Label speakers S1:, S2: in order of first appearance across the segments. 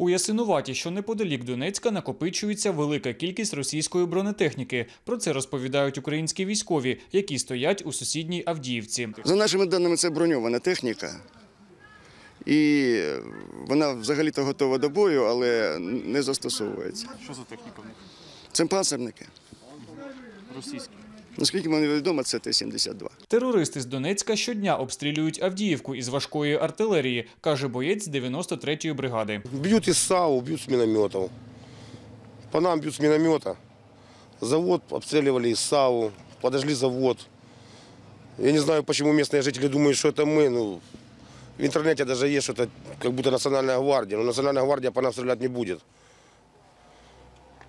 S1: У Ясинуваті, що неподалік Донецька, накопичується велика кількість російської бронетехніки. Про це розповідають українські військові, які стоять у сусідній Авдіївці.
S2: За нашими даними, це броньована техніка. І вона взагалі-то готова до бою, але не застосовується.
S3: Що за техніка?
S2: Це панцерники.
S3: Російські.
S2: Наскільки мені відомо, це Т-72.
S1: Терористи з Донецька щодня обстрілюють Авдіївку із важкої артилерії, каже боєць 93-ї бригади.
S4: Бьют из САУ, бьют с минометов. По нам бьют с миномета. Завод обстреливали из САУ, подожгли завод. Я не знаю, почему местные жители думают, что это мы. Ну, в интернете даже есть, что это как будто национальная гвардия. Но национальная гвардия по нам стрелять не будет.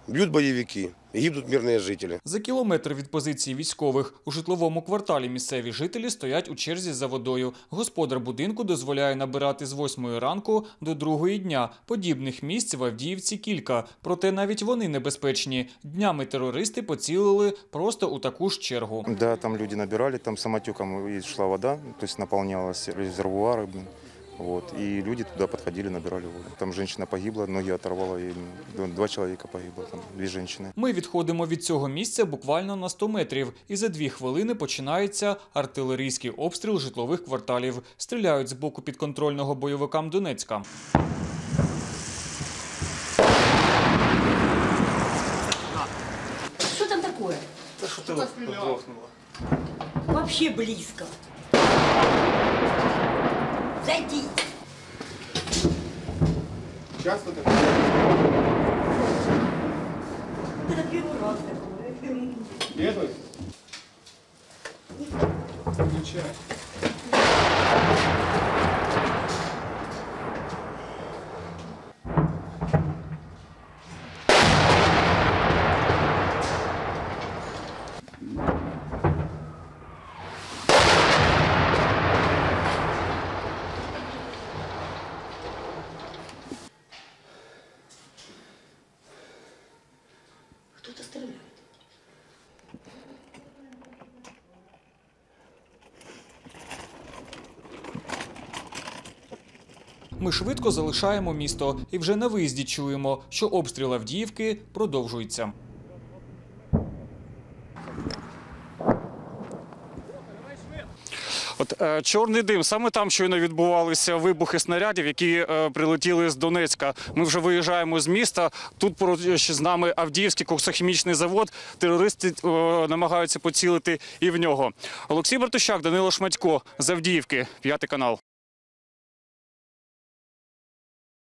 S4: Бьют боевики, гибнут мирные жители.
S1: За кілометр від позиції військових у житловому кварталі місцеві жителі стоять у черзі за водою. Господар будинку дозволяє набирати з 8 ранку до 2 дня. Подібних місць в Авдіївці кілька. Проте навіть вони небезпечні. Днями терористи поцілили просто у таку ж чергу.
S5: Да, там люди набирали, там самотеком и шла вода, то есть наполнялась резервуары, блин. Вот, и люди туда подходили, набирали воду. Там женщина погибла, ноги оторвала, и два человека погибло, там две женщины.
S1: Ми відходимо від цього місця буквально на 100 метрів, і за дві хвилини починається артилерійський обстріл житлових кварталів. Стріляють з боку підконтрольного бойовикам Донецька.
S6: Что там такое? Вообще близко. Зайди.
S4: Часто так?
S6: Это первый раз такое.
S4: Первый?
S6: Кто-то
S1: Ми швидко залишаємо місто і вже на виїзді чуємо, що обстріл Авдіївки продовжується.
S3: От е, чорний дим, саме там щойно відбувалися вибухи снарядів, які е, прилетіли з Донецька. Ми вже виїжджаємо з міста. Тут поруч з нами Авдіївський коксохімічний завод. Терористи е, намагаються поцілити і в нього. Олексій Бартущак, Данило Шматько з Авдіївки, п'ятий канал.